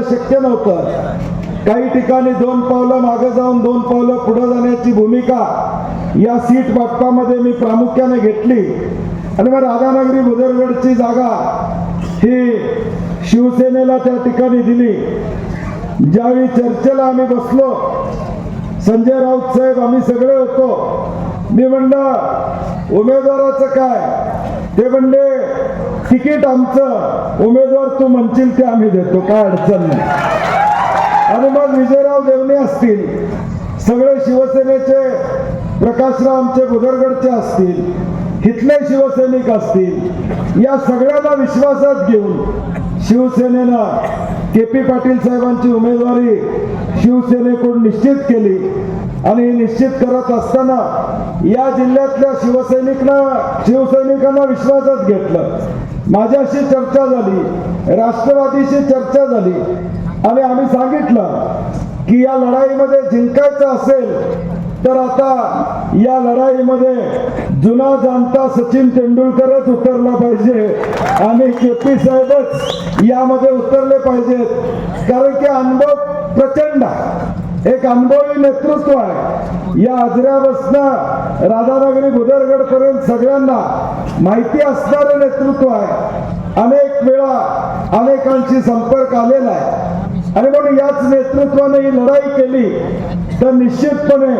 करणं शक्य नव्हतं. काही ठिकाणी दोन पावलं मागे जाऊन दोन पावलं पुढे जाण्याची भूमिका या सीट वाटपामध्ये मी प्रामुख्याने घेतली. आणि मग राधानगरी बुदरगडची जागा ही शिवसेनेला त्या ठिकाणी दिली. ज्यावेळी चर्चेला आम्ही बसलो संजय राऊत साहेब आम्ही सगळे होतो. मी म्हणलं उमेदवाराचं काय? ते म्हणले तिकीट आमचं. उमेदवार तू म्हणशील ते आम्ही देतो. काय अडचण नाही. आणि मग विजयराव देवणे असतील. सगळे शिवसेनेचे प्रकाशराव आमचे बुदरगडचे असतील. इथले शिवसैनिक असतील. या सगळ्यांना विश्वासात घेऊन शिवसेनेनं के पी पाटील साहेबांची उमेदवारी शिवसेनेकडून निश्चित केली. आणि निश्चित करत असताना या जिल्ह्यातल्या शिवसैनिकांना शिवसैनिकांना विश्वासात घेतलं. माझ्याशी चर्चा झाली राष्ट्रवादीशी चर्चा झाली आणि आम्ही सांगितलं की या लढाईमध्ये जिंकायचं असेल तर आता या लढाईमध्ये जुना जाणता सचिन तेंडुलकरच उतरला पाहिजे. आणि के पी साहेबच यामध्ये उतरले पाहिजेत. कारण की अनुभव प्रचंड आहे. एक अनुभवी नेतृत्व आहे. या आजऱ्यापासनं राधानगरी बुदरगड पर्यंत सगळ्यांना माहिती असणारे नेतृत्व आहे. अनेक वेळा अनेकांशी संपर्क आलेला आहे. आणि म्हणून याच नेतृत्वाने ही लढाई केली तर निश्चितपणे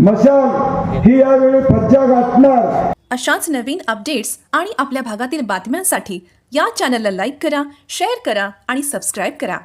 मशाल ही यावेळी फज्जा गाठणार. अशाच नवीन अपडेट्स आणि आपल्या भागातील बातम्यांसाठी या चॅनलला लाईक करा शेअर करा आणि सबस्क्राईब करा.